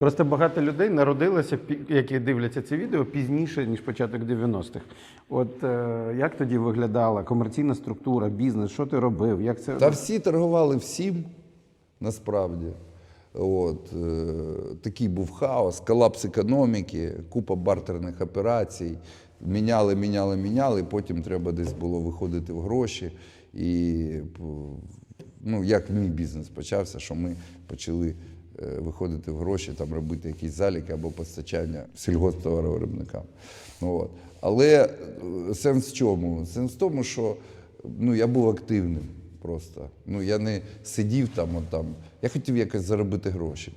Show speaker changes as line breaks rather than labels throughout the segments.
Просто багато людей народилося, які дивляться це відео, пізніше, ніж початок 90-х. От е, як тоді виглядала комерційна структура, бізнес, що ти робив? Як це
Та всі торгували всім, насправді. От, е, такий був хаос, колапс економіки, купа бартерних операцій. Міняли, міняли, міняли, потім треба десь було виходити в гроші. І ну, як мій бізнес почався, що ми почали виходити в гроші, там робити якісь заліки або постачання сільгосптоваровиробникам. От. Але е, сенс в чому? Сенс в тому, що ну, я був активним просто. Ну, я не сидів там, от там. Я хотів якось заробити гроші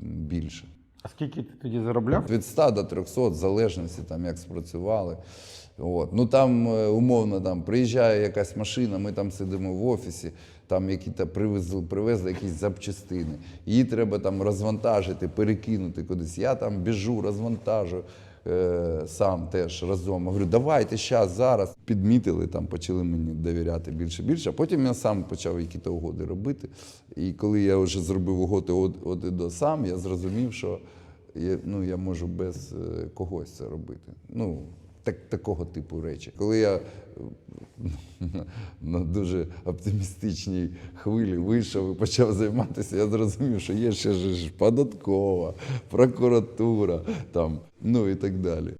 більше.
А скільки ти тоді заробляв?
Від 100 до 300, в залежності, там, як спрацювали. От. Ну там е, умовно там, приїжджає якась машина, ми там сидимо в офісі, там які-то привезли, привезли якісь запчастини. Її треба там розвантажити, перекинути кудись. Я там біжу, розвантажу сам теж разом. Говорю, давайте зараз, зараз. Підмітили, там почали мені довіряти більше більше. А потім я сам почав якісь угоди робити. І коли я вже зробив угоди от, до сам, я зрозумів, що я, ну, я можу без е, когось це робити. Ну, так, такого типу речі. Коли я е, на дуже оптимістичній хвилі вийшов і почав займатися, я зрозумів, що є ще ж податкова, прокуратура, там, ну і так далі.